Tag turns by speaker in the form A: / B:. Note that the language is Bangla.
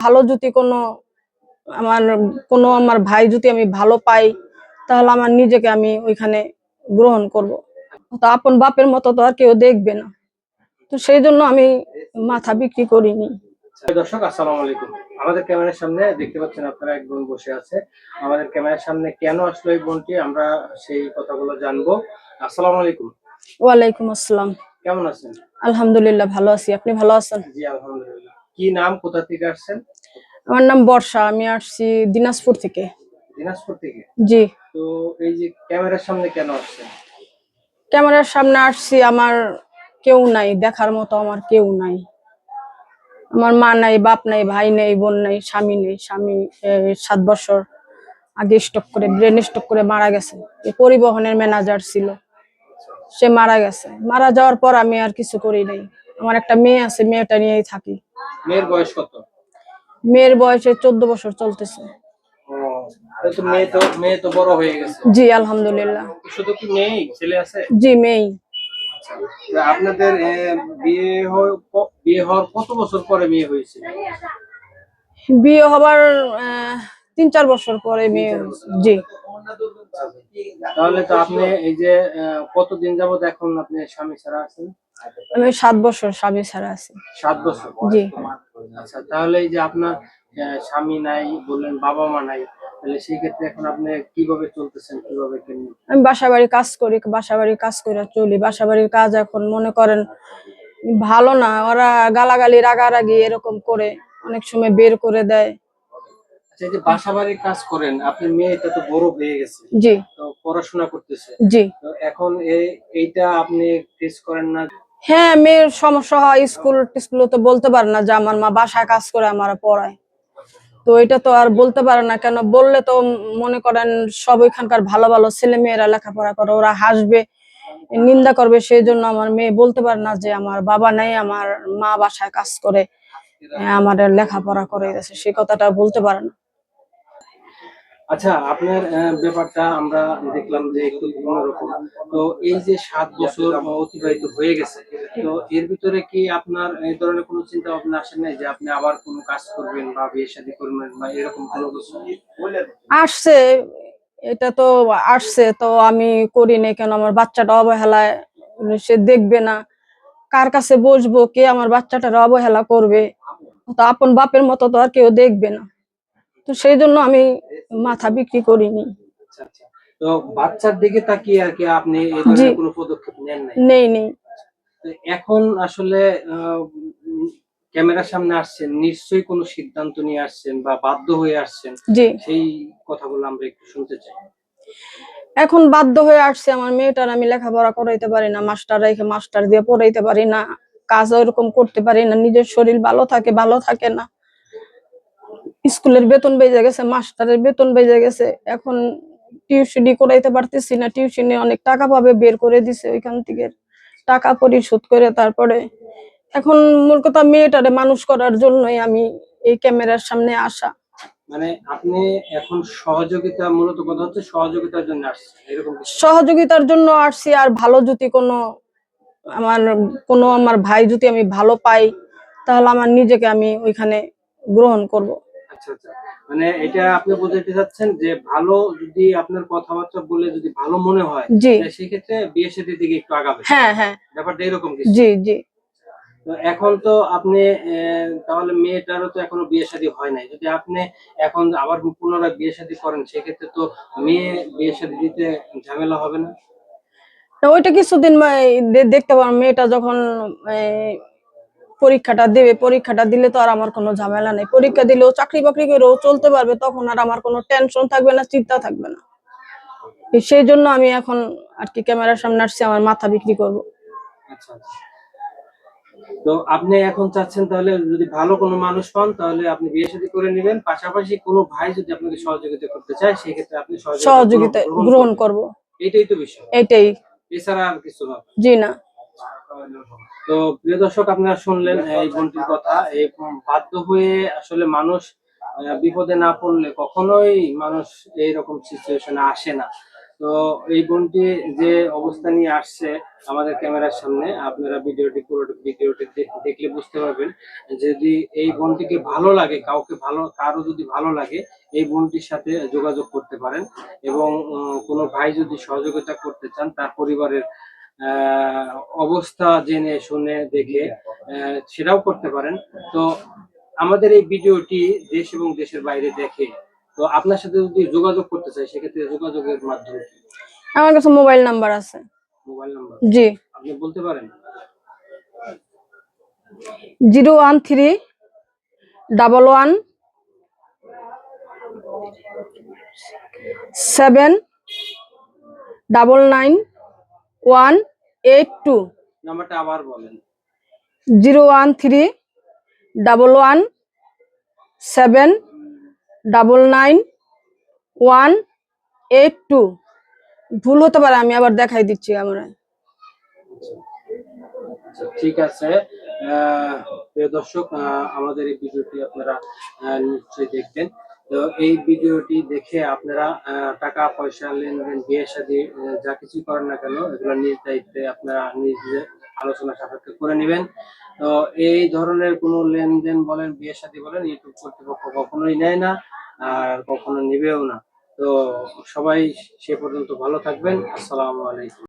A: ভালো যদি কোনো আমার কোনো আমার ভাই যদি আমি ভালো পাই তাহলে আমার নিজেকে আমি ওইখানে গ্রহণ করব। তো আপন বাপের মতো তো আর কেউ দেখবে না। তো সেই জন্য আমি মাথা বিক্রি করিনি।
B: দর্শক আসসালামু আলাইকুম। আমাদের ক্যামেরার সামনে দেখতে পাচ্ছেন আপনারা এক বোন বসে আছে। আমাদের ক্যামেরার সামনে কেন আসলো এই বোনটি আমরা সেই কথাগুলো জানব। আসসালামু আলাইকুম।
A: ওয়ালাইকুম আসসালাম।
B: কেমন আছেন?
A: আলহামদুলিল্লাহ ভালো আছি। আপনি ভালো আছেন?
B: জি আলহামদুলিল্লাহ। কি নাম কোথা থেকে আসছেন?
A: আমার নাম বর্ষা আমি আসছি দিনাজপুর থেকে।
B: দিনাজপুর থেকে?
A: জি।
B: তো এই যে ক্যামেরার সামনে কেন আসছেন?
A: ক্যামেরার সামনে আসছি আমার কেউ নাই দেখার মতো আমার কেউ নাই। আমার মা নাই বাপ নাই ভাই নেই বোন নাই স্বামী নেই স্বামী সাত বছর আগে স্টক করে ব্রেন স্টক করে মারা গেছে। পরিবহনের ম্যানেজার ছিল। সে মারা গেছে। মারা যাওয়ার পর আমি আর কিছু করি নাই। আমার একটা মেয়ে আছে মেয়েটা নিয়েই থাকি।
B: মেয়ের বয়স কত?
A: মেয়ের বয়সে চোদ্দ বছর চলতেছে।
B: মেয়ে তো মেয়ে তো বড় হয়ে গেছে।
A: জি আলহামদুলিল্লাহ।
B: শুধু কি মেয়েই ছেলে আছে?
A: জি মেয়েই।
B: তো আপনাদের বিয়ে বিয়ে হওয়ার কত বছর পরে বিয়ে হয়েছে?
A: বিয়ে হবার তিন চার বছর পরে মেয়ে হয়েছে। জি।
B: তাহলে তো আপনি এই যে কতদিন যাবত এখন আপনি স্বামী ছাড়া আছেন?
A: আমি সাত বছর স্বামী ছাড়া আছি।
B: সাত বছর
A: জি।
B: আচ্ছা তাহলে এই যে আপনার স্বামী নাই বললেন বাবা মা নাই তাহলে সেই ক্ষেত্রে এখন আপনি কীভাবে চলতেছেন কীভাবে
A: আমি বাসা বাড়ি কাজ করি বাসা বাড়ি কাজ করে চলি বাসা বাড়ির কাজ এখন মনে করেন ভালো না ওরা গালাগালি রাগারাগি এরকম করে অনেক সময় বের করে দেয়।
B: আচ্ছা যে বাসা বাড়ির কাজ করেন আপনার মেয়েটা তো বড় হয়ে গেছে।
A: জি।
B: তো পড়াশোনা করতেছে।
A: জি।
B: তো এখন এই এইটা আপনি ফেস করেন না?
A: হ্যাঁ মেয়ের সমস্যা হয়, স্কুল টিস্কুল তো বলতে পারে না যে আমার মা বাসায় কাজ করে, আমার পড়ায়। তো এটা তো আর বলতে পারে না কেন? বললে তো মনে করেন সব ওইখানকার ভালো ভালো ছেলে মেয়েরা লেখাপড়া করে, ওরা হাসবে, নিন্দা করবে। সেই জন্য আমার মেয়ে বলতে পারে না যে আমার বাবা নাই, আমার মা বাসায় কাজ করে, আমার লেখাপড়া করে সেই কথাটা বলতে পারে না।
B: আচ্ছা আপনার ব্যাপারটা আমরা দেখলাম যে একটু অন্যরকম। তো এই যে সাত বছর অতিবাহিত হয়ে গেছে, তো এর ভিতরে কি আপনার এই ধরনের কোনো চিন্তা ভাবনা আসে নাই যে আপনি আবার কোনো কাজ করবেন বা বিয়ে শাদী করবেন বা এরকম কোনো কিছু?
A: আসছে, এটা তো আসছে, তো আমি করি নাই কেন? আমার বাচ্চাটা অবহেলায়, সে দেখবে না। কার কাছে বসবো? কে আমার বাচ্চাটার অবহেলা করবে? তো আপন বাপের মতো তো আর কেউ দেখবে না। তো সেই জন্য আমি মাথা বিক্রি করিনি।
B: আচ্ছা আচ্ছা। তো বাচ্চার দিকে তাকিয়ে আর কি আপনি কোনো পদক্ষেপ নেন নাই?
A: নেই নেই।
B: এখন আসলে ক্যামেরার সামনে আসছেন নিশ্চয়ই কোনো সিদ্ধান্ত নিয়ে আসছেন বা বাধ্য হয়ে আসছেন সেই কথাগুলো আমরা একটু শুনতে চাই।
A: এখন বাধ্য হয়ে আসছে আমার মেয়েটার আমি লেখাপড়া করাইতে পারি না মাস্টার রেখে মাস্টার দিয়ে পড়াইতে পারি না কাজ ওরকম করতে পারি না নিজের শরীর ভালো থাকে ভালো থাকে না। স্কুলের বেতন বেজে গেছে মাস্টারের বেতন বেজে গেছে। এখন টিউশনি করাইতে পারতেছি না টিউশনি অনেক টাকা পাবে বের করে দিছে ওইখান থেকে। টাকা পরিশোধ করে তারপরে। এখন মূল কথা মেয়েটারে মানুষ করার জন্যই আমি এই ক্যামেরার সামনে আসা।
B: মানে আপনি এখন সহযোগিতা মূলত কথা হচ্ছে সহযোগিতার জন্য আসছেন এরকম
A: সহযোগিতার জন্য আসছি আর ভালো যদি কোনো আমার কোনো আমার ভাই যদি আমি ভালো পাই তাহলে আমার নিজেকে আমি ওইখানে গ্রহণ করব।
B: আচ্ছা আচ্ছা। মানে এটা আপনি বোঝাতে চাচ্ছেন যে ভালো যদি আপনার কথাবার্তা বলে যদি ভালো মনে হয়
A: জি।
B: তাহলে সেক্ষেত্রে বিয়ে সাথে দিকে একটু আগাবে।
A: হ্যাঁ হ্যাঁ।
B: ব্যাপারটা এরকম কিছু।
A: জি জি।
B: তো এখন তো আপনি তাহলে মেয়েটারও তো এখনও বিয়ে শাদী হয় নাই। যদি আপনি এখন আবার পুনরায় বিয়ে শাদী করেন সেক্ষেত্রে তো মেয়ে বিয়ে শাদী দিতে ঝামেলা হবে না?
A: ওইটা কিছুদিন দেখতে পারো মেয়েটা যখন পরীক্ষাটা দেবে পরীক্ষাটা দিলে তো আর আমার কোনো ঝামেলা নেই। পরীক্ষা দিলেও চাকরি বাকরি করেও চলতে পারবে তখন আর আমার কোনো টেনশন থাকবে না চিন্তা থাকবে না। সেই জন্য আমি এখন আর কি ক্যামেরার সামনে আসছি আমার মাথা বিক্রি করব।
B: আচ্ছা আচ্ছা। তো আপনি এখন চাচ্ছেন তাহলে যদি ভালো কোনো মানুষ পান তাহলে আপনি বিয়ে শাদী করে নেবেন। পাশাপাশি কোনো ভাই যদি আপনাকে সহযোগিতা করতে চায় সেক্ষেত্রে আপনি সহযোগিতা গ্রহণ।
A: করব।
B: এটাই তো বিষয়।
A: এইটাই
B: এছাড়া আর কিছু না।
A: জি না।
B: তো প্রিয় দর্শক, আপনারা শুনলেন এই বোনটির কথা। এই বাধ্য হয়ে আসলে মানুষ বিপদে না পড়লে কখনোই মানুষ এইরকম সিচুয়েশনে আসে না। তো এই বোনটি যে অবস্থা নিয়ে আসছে আমাদের ক্যামেরার সামনে, আপনারা ভিডিওটি, পুরো ভিডিওটি দেখলে বুঝতে পারবেন যদি এই বোনটিকে ভালো লাগে, কাউকে ভালো, কারও যদি ভালো লাগে, এই বোনটির সাথে যোগাযোগ করতে পারেন। এবং কোনো ভাই যদি সহযোগিতা করতে চান, তার পরিবারের অবস্থা জেনে শুনে দেখে সেটাও করতে পারেন। তো আমাদের এই ভিডিওটি দেশ এবং দেশের বাইরে দেখে তো আপনার সাথে যদি যোগাযোগ করতে চাই সেক্ষেত্রে যোগাযোগের মাধ্যমে
A: আমার কাছে মোবাইল নাম্বার আছে।
B: Mobile number?
A: জি।
B: আপনি বলতে পারেন।
A: Zero one three double one seven double nine one eight two.
B: নাম্বারটা আবার বলেন।
A: Zero one three double one seven double nine one eight two. ভুল হতে পারে আমি আবার দেখাই দিচ্ছি আমরা।
B: আচ্ছা, ঠিক আছে। প্রিয় দর্শক আমাদের এই ভিডিওটি আপনারা নিশ্চয়ই দেখবেন। তো এই ভিডিওটি দেখে আপনারা টাকা, পয়সা, লেনদেন, বিয়ে শাদী যা কিছু করেন না কেন, এগুলো নিজ দায়িত্বে আপনারা নিজে আলোচনা সাপেক্ষে করে নেবেন। তো এই ধরনের কোনো লেনদেন বলেন, বিয়ে শাদী বলেন ইউটিউব কর্তৃপক্ষ কখনোই নেয় না আর কখনো নিবেও না। তো সবাই সে পর্যন্ত ভালো থাকবেন। আসসালামু আলাইকুম।